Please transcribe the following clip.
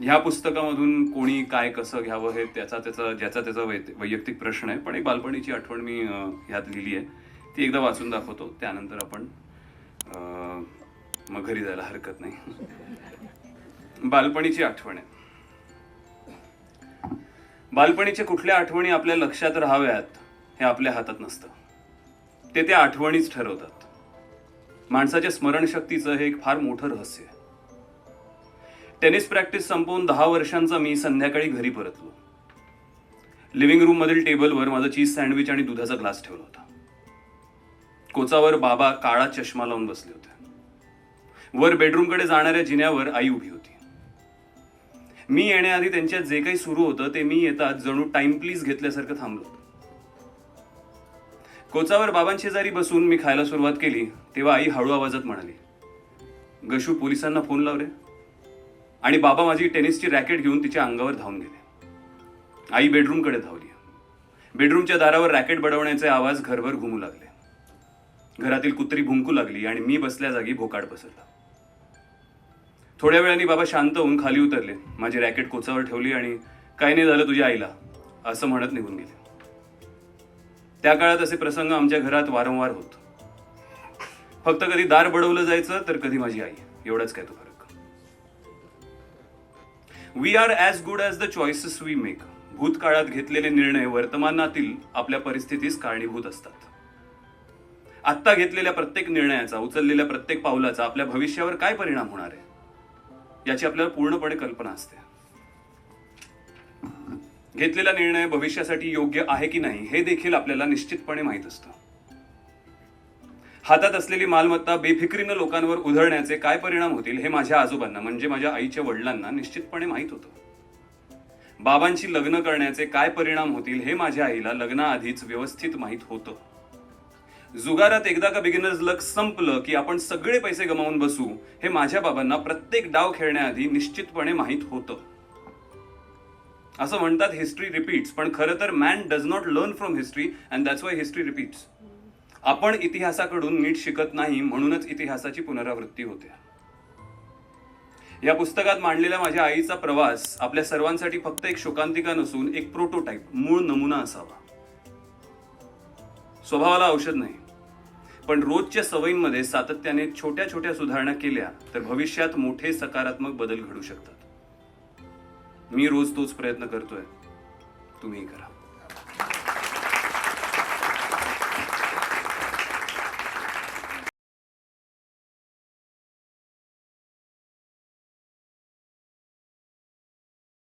ह्या पुस्तकामधून कोणी काय कसं घ्यावं हे त्याचा त्याचा ज्याचा त्याचा वै- वैयक्तिक प्रश्न आहे. पण एक बालपणीची आठवण मी ह्यात लिहिली आहे. ती एकदा वाचून दाखवतो. त्यानंतर आपण अं, मग घरी जायला हरकत नाही. बालपणीची आठवण आहे. बालपणीच्या कुठल्या आठवणी आपल्या लक्षात राहाव्यात हे आपल्या हातात नसतं. ते त्या आठवणीच ठरवतात. माणसाच्या स्मरणशक्तीचं हे एक फार मोठं रहस्य आहे. टेनिस प्रॅक्टिस संपवून दहा वर्षांचा मी संध्याकाळी घरी परतलो. लिव्हिंग रूममधील टेबलवर माझं चीज सँडविच आणि दुधाचा ग्लास ठेवला होता. कोचावर बाबा काळा चष्मा लावून बसले होते. वर बेडरूमकडे जाणाऱ्या जिन्यावर आई उभी होती. मी येण्याआधी त्यांच्यात जे काही सुरू होतं ते मी येतात जणू टाइम प्लीज घेतल्यासारखं थांबलो. कोचावर बाबांशेजारी बसून मी खायला सुरुवात केली तेव्हा आई हळू आवाजात म्हणाली गशू पोलिसांना फोन लाव रे. आणि बाबा माझी टेनिसची रॅकेट घेऊन तिच्या अंगावर धावून गेले. आई बेडरूमकडे धावली. बेडरूमच्या दारावर रॅकेट बडवण्याचे आवाज घरभर घुमू लागले. घरातील कुत्री भुंकू लागली आणि मी बसल्या जागी भोकाड पसरला. थोड्या वेळाने बाबा शांत होऊन खाली उतरले. माझी रॅकेट कोचावर ठेवली आणि काही नाही झालं तुझ्या आईला असं म्हणत निघून गेले. त्या काळात असे प्रसंग आमच्या घरात वारंवार होत. फक्त कधी दार बडवलं जायचं तर कधी माझी आई. एवढंच काय तू फरक. We are as good as the choices we make भूतकाळात घेतलेले निर्णय वर्तमानातील आपल्या परिस्थितीस कारणीभूत असतात. आत्ता घेतलेल्या प्रत्येक निर्णयाचा उचललेल्या प्रत्येक पावलाचा आपल्या भविष्यावर काय परिणाम होणार आहे? याची आपल्याला पूर्णपणे कल्पना असते. घेतलेला निर्णय भविष्यासाठी योग्य आहे की नाही हे देखील आपल्याला निश्चितपणे माहीत असतं. हातात असलेली मालमत्ता बेफिक्रीनं लोकांवर उधळण्याचे काय परिणाम होतील हे माझ्या आजोबांना म्हणजे माझ्या आईच्या वडिलांना निश्चितपणे माहीत होतं. बाबांशी लग्न करण्याचे काय परिणाम होतील हे माझ्या आईला लग्नाआधीच व्यवस्थित माहीत होतं. जुगारात एकदा का बिगिनर्स लक संपलं की आपण सगळे पैसे गमावून बसू हे माझ्या बाबांना प्रत्येक डाव खेळण्याआधी निश्चितपणे माहीत होतं. असं म्हणतात हिस्ट्री रिपीट्स पण खरं तर man does not learn from history and that's why history repeats आपण इतिहासाकडून नीट शिकत नाही म्हणूनच इतिहासाची पुनरावृत्ती होते. या पुस्तकात मांडलेला माझ्या आईचा प्रवास आपल्या सर्वांसाठी फक्त एक शोकांतिका नसून एक प्रोटोटाईप मूळ नमुना असावा. स्वभावाला औषध नाही पण रोजच्या सवयींमध्ये सातत्याने छोट्या छोट्या सुधारणा केल्या तर भविष्यात मोठे सकारात्मक बदल घडू शकतात. मी रोज तोच प्रयत्न करतोय. तुम्ही करा.